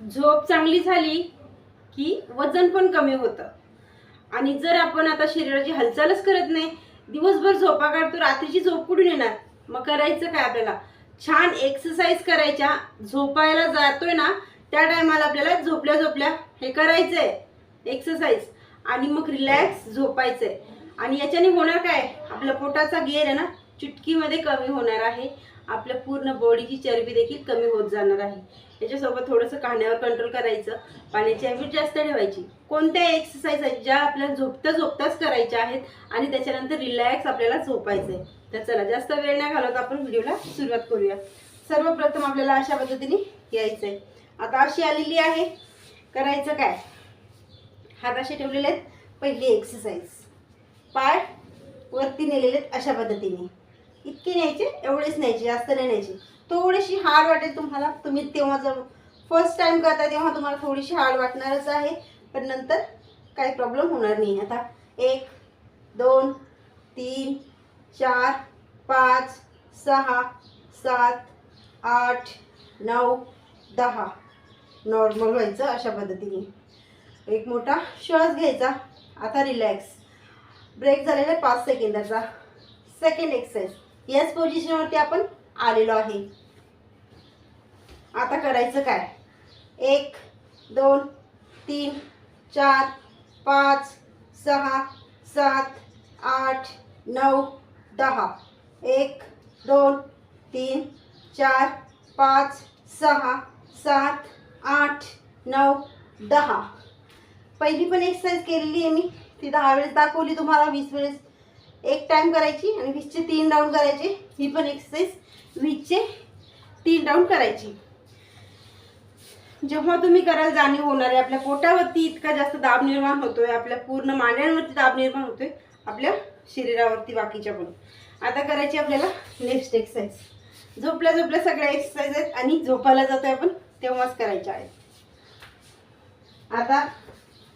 झोप चांगली झाली की वजन पण कमी होतं. आणि जर आपण आता शरीराची हालचालच करत नाही दिवसभर झोपा काढतो रात्रीची झोप कुठून येणार? मग करायचं काय आपल्याला? छान एक्सरसाइज करायच्या. झोपायला जातोय ना त्या टायमाला आपल्याला झोपल्या झोपल्या हे करायचंय. एक्सरसाइज आणि मग रिलॅक्स झोपायचंय. आणि याच्याने होणार काय? आपल्या पोटाचा गेअर आहे ना चुटकीमध्ये कमी होणार आहे. आपल्या पूर्ण बॉडीची चरबी देखील कमी होत जाणार आहे. याच्यासोबत थोडंसं खाण्यावर कंट्रोल करायचं. पाण्याची हॅबिट जास्त ठेवायची. कोणत्या एक्सरसाइज आहेत ज्या आपल्याला झोपता झोपताच करायच्या आहेत आणि त्याच्यानंतर रिलॅक्स आपल्याला झोपायचं आहे तर चला जास्त वेळ नाही घालवत आपण व्हिडिओला सुरुवात करूया. सर्वप्रथम आपल्याला अशा पद्धतीने यायचं आहे आता अशी आलेली आहे. करायचं काय? हात असे ठेवलेले आहेत. पहिली एक्सरसाइज पाय वरती नेलेले आहेत अशा पद्धतीने. इतके न्यायचे एवढेच न्यायचे जास्त नाही न्यायचे. थोडीशी हार्ड वाटेल तुम्हाला. तुम्ही तेव्हा जर फर्स्ट टाइम करता तेव्हा तुम्हाला थोडीशी हार्ड वाटणारच आहे. पण नंतर काही प्रॉब्लेम होणार नाही. आता एक दोन तीन चार पाच सहा सात आठ नऊ दहा. नॉर्मल व्हायचं अशा पद्धतीने. एक मोठा श्वास घ्यायचा. आता रिलॅक्स ब्रेक झालेला आहे पाच सेकंदाचा. सेकंड एक्सरसाइज याच पोझिशनवरती आपण आलेलो आहे. आता करायचं काय? एक दोन तीन चार पाच सहा सात आठ नऊ दहा. एक दोन तीन चार पाच सहा सात आठ नऊ दहा. पहिली पण एक्सरसाइज केलेली आहे मी. ती दहा वेळेस दाखवली तुम्हाला वीस वेळेस. एक टाइम करायची आणि वीसचे तीन राऊंड करायचे. ही पण एक्सरसाइज वीसचे तीन राऊंड करायची. जेव्हा तुम्ही कराल जाणीव होणार आहे आपल्या पोटावरती इतका जास्त दाब निर्माण होतोय आपल्या पूर्ण मांड्यांवरती दाब निर्माण होतोय आपल्या शरीरावरती बाकीच्या पण. आता करायची आपल्याला नेक्स्ट एक्सरसाइज झोपल्या झोपल्या सगळ्या एक्सरसाइज आहेत आणि झोपायला जातोय आपण तेव्हाच करायच्या आहेत. आता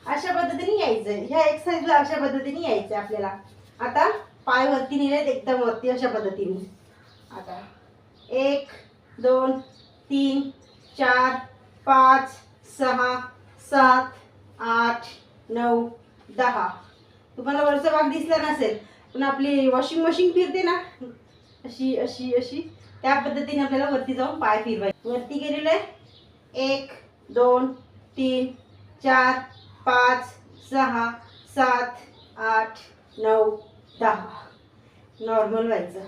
अशा पद्धतीने यायचं आहे ह्या एक्सरसाइजला अशा पद्धतीने यायचं आहे आपल्याला. आता पाय वरती नेलेत एकदम वरती अशा पद्धतीने. आता एक दोन तीन चार पाच सहा सात आठ नऊ दहा. तुम्हाला वरचा भाग दिसला नसेल पण आपली वॉशिंग मशीन फिरते ना अशी अशी अशी त्या पद्धतीने आपल्याला वरती जाऊन पाय फिरवायचे. वरती गेलेलं आहे. एक दोन तीन चार पाच सहा सात आठ नऊ दहा. नॉर्मल व्हायचं.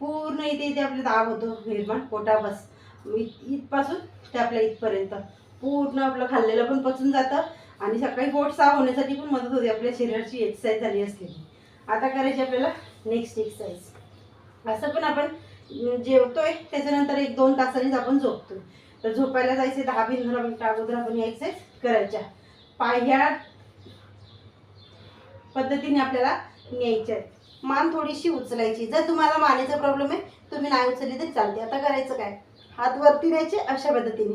पूर्ण इथे इथे आपले दाब होतो निर्माण पोटापास इत- इथपासून ते आपल्या इथपर्यंत. पूर्ण आपलं खाल्लेलं पण पचून जातं आणि सकाळी पोट साफ होण्यासाठी पण मदत होते. आपल्या शरीराची एक्सरसाइज झाली असलेली आता करायची आपल्याला नेक्स्ट एक्सरसाइज असं पण आपण जेवतोय त्याच्यानंतर एक दोन तासांनीच आपण झोपतोय. तर झोपायला जायचे दहा पंधरा मिनिटं अगोदर आपण एक्सरसाइज करायच्या. पायघ्या पद्धतीने आपल्याला न्यायच्या आहेत. मान थोडीशी उचलायची. जर तुम्हाला मानेचा प्रॉब्लेम आहे तुम्ही नाही उचलली तरी चालते. आता करायचं काय? हात वरती न्यायचे अशा पद्धतीने.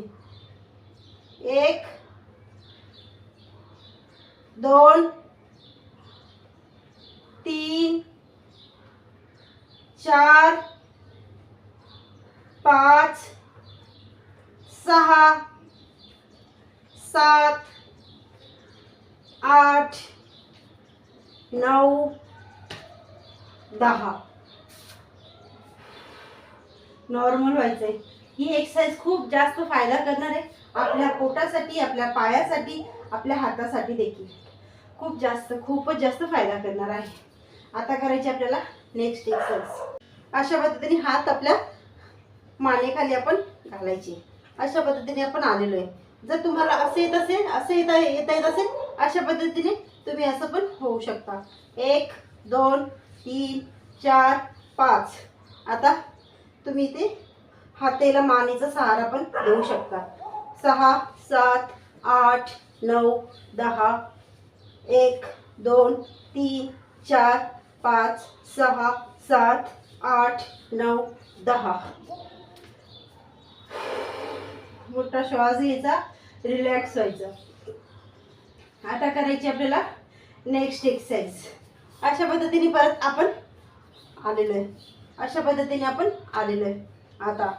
एक दोन तीन चार पाच सहा सात आठ नऊ दहा. नॉर्मल व्हायचं आहे ही एक्सरसाइज खूप जास्त फायदा करणार आहे. आपल्या पोटासाठी आपल्या पायासाठी आपल्या हातासाठी देखील. खूप जास्त खूपच जास्त फायदा करणार आहे. आता करायची आपल्याला नेक्स्ट एक्सरसाइज अशा पद्धतीने हात आपल्या मानेखाली आपण घालायचे. अशा पद्धतीने आपण आलेलो आहे. जर तुम्हाला असं येत असेल असं येता येता येत असेल अशा पद्धतीने तुम्ही असं पण होऊ शकता. एक दोन तीन चार पाच. आता तुम्ही इथे हातेला मानेचा सहारा पण देऊ शकता सहा सात आठ नऊ दहा एक दोन तीन चार पाच सहा सात आठ नऊ दहा. मोठा श्वास घ्यायचा रिलॅक्स व्हायचं. आता करायची आपल्याला नेक्स्ट एक्सरसाइज अशा पद्धतीने परत आपण आलेलो आहे. अशा पद्धतीने आपण आलेलो आहे. आता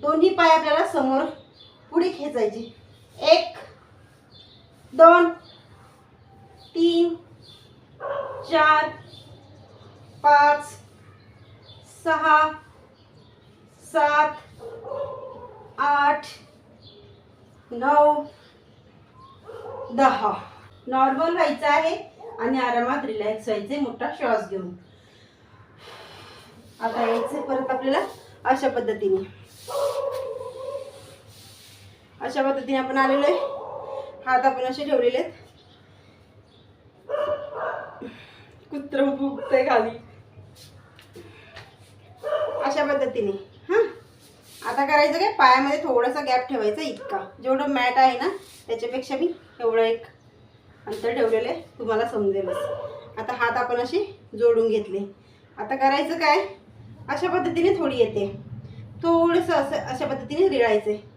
दोन्ही पाय आपल्याला समोर पुढे खेचायचे. एक दोन तीन चार पाच सहा सात आठ नऊ दहा. नॉर्मल व्हायचं आहे आणि आरामात रिलॅक्स व्हायचे मोठा श्वास घेऊन. आता यायचे परत आपल्याला अशा पद्धतीने. अशा पद्धतीने आपण आलेलो आहे. हात आपण असे ठेवलेले आहेत. कुत्र भुकतंय खाली. अशा पद्धतीने हां? आता करायचं काय? पायामध्ये थोडासा गॅप ठेवायचा इतका. जेवढं मॅट आहे ना त्याच्यापेक्षा मी एवढं एक अंतर ठेवलेलं आहे. तुम्हाला समजेलच. आता हात आपण असे जोडून घेतले. आता करायचं काय? अशा पद्धतीने थोडी येते. थोडंसं असं अशा पद्धतीने रिळायचं आहे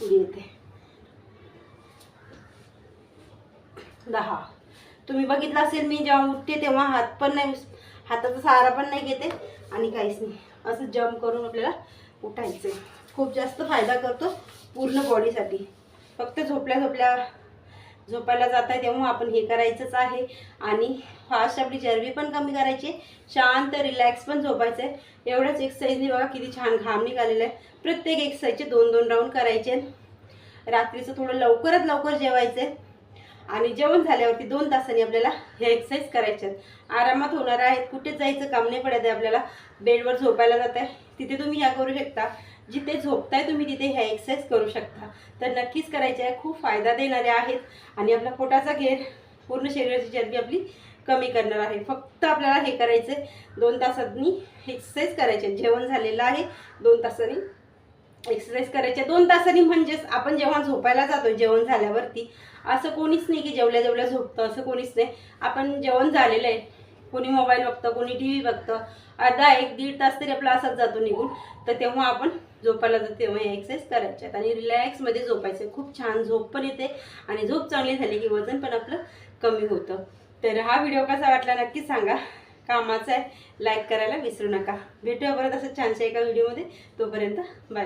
पुढे येते. दहा. तुम्ही बघितलं असेल मी जेव्हा उठते तेव्हा हात पण नाही हाताचा सहारा पण नाही घेते आणि काहीच नाही. असं जम्प करून आपल्याला उठायचं आहे खूप जास्त फायदा करतो पूर्ण बॉडीसाठी फक्त झोपल्या झोपल्या झोपायला जात आहे तेव्हा आपण हे करायचंच आहे आणि फास्ट आपली चरबी पण कमी करायची आहे. शांत रिलॅक्स पण झोपायचं आहे. एवढ्याच एक्सरसाइजनी बघा किती छान घाम निघालेला आहे. प्रत्येक एक्सरसाइजचे दोन दोन राऊंड करायचे. रात्रीचं थोडं लवकरात लवकर जेवायचं आहे. आणि जेवण झाल्यावरती दोन तासांनी आपल्याला हे एक्सरसाइज करायचे आरामात होणार आहेत. कुठेच जायचं काम नाही पडत आहे आपल्याला. बेडवर झोपायला जात आहे. तिथे तुम्ही ह्या करू शकता. जिथे झोपताय तुम्ही तिथे ह्या एक्सरसाइज करू शकता. तर नक्कीच करायचे आहे. खूप फायदा देणारे आहेत. आणि आपल्या पोटाचा घेर पूर्ण शरीराची चरबी आपली कमी करणार आहे. फक्त आपल्याला हे करायचं आहे दोन तासांनी एक्सरसाइज करायचे. आहे. जेवण झालेलं आहे. दोन तासांनी एक्सरसाइज करायचे. दोन तासांनी म्हणजेच आपण जेव्हा झोपायला जातो जेवण झाल्यावरती असं कोणीच नाही की जेवल्या जेवल्या झोपतं. असं कोणीच नाही. आपण जेवण झालेलं आहे. कोणी मोबाईल बघतं कोणी टी व्ही बघतं. अर्धा एक दीड तास तरी आपला असाच जातो निघून. तर तेव्हा आपण झोपायला जातो तेव्हा एक्सरसाइज करायच्यात आणि रिलॅक्समध्ये झोपायचं खूप छान झोप पण येते. आणि झोप चांगली झाली की वजन पण आपलं कमी होतं. तर हा व्हिडिओ कसा वाटला नक्कीच सांगा. कामाचा आहे लाईक करायला विसरू नका. भेटूया परत असं छानशा एका व्हिडिओमध्ये तोपर्यंत बाय